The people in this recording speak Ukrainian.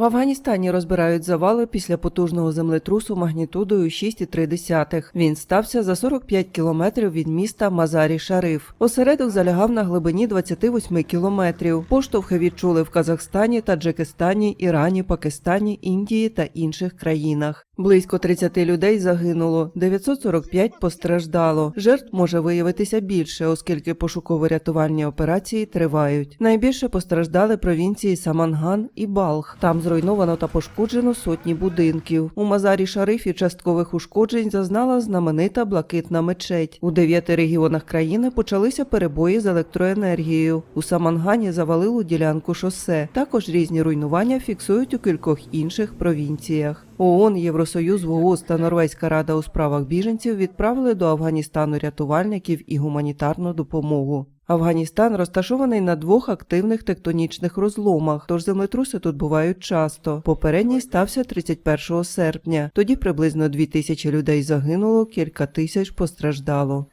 В Афганістані розбирають завали після потужного землетрусу магнітудою 6,3. Він стався за 45 кілометрів від міста Мазарі Шариф. Осередок залягав на глибині 28 кілометрів. Поштовхи відчули в Казахстані, Таджикистані, Ірані, Пакистані, Індії та інших країнах. Близько 30 людей загинуло, 945 постраждало. Жертв може виявитися більше, оскільки пошуково-рятувальні операції тривають. Найбільше постраждали провінції Саманган і Балх. Там зруйновано та пошкоджено сотні будинків. У Мазарі Шарифі часткових ушкоджень зазнала знаменита блакитна мечеть. У дев'яти регіонах країни почалися перебої з електроенергією. У Самангані завалило ділянку шосе. Також різні руйнування фіксують у кількох інших провінціях. ООН, Євросоюз, ВООЗ та Норвезька рада у справах біженців відправили до Афганістану рятувальників і гуманітарну допомогу. Афганістан розташований на двох активних тектонічних розломах, тож землетруси тут бувають часто. Попередній стався 31 серпня. Тоді приблизно 2 тисячі людей загинуло, кілька тисяч постраждало.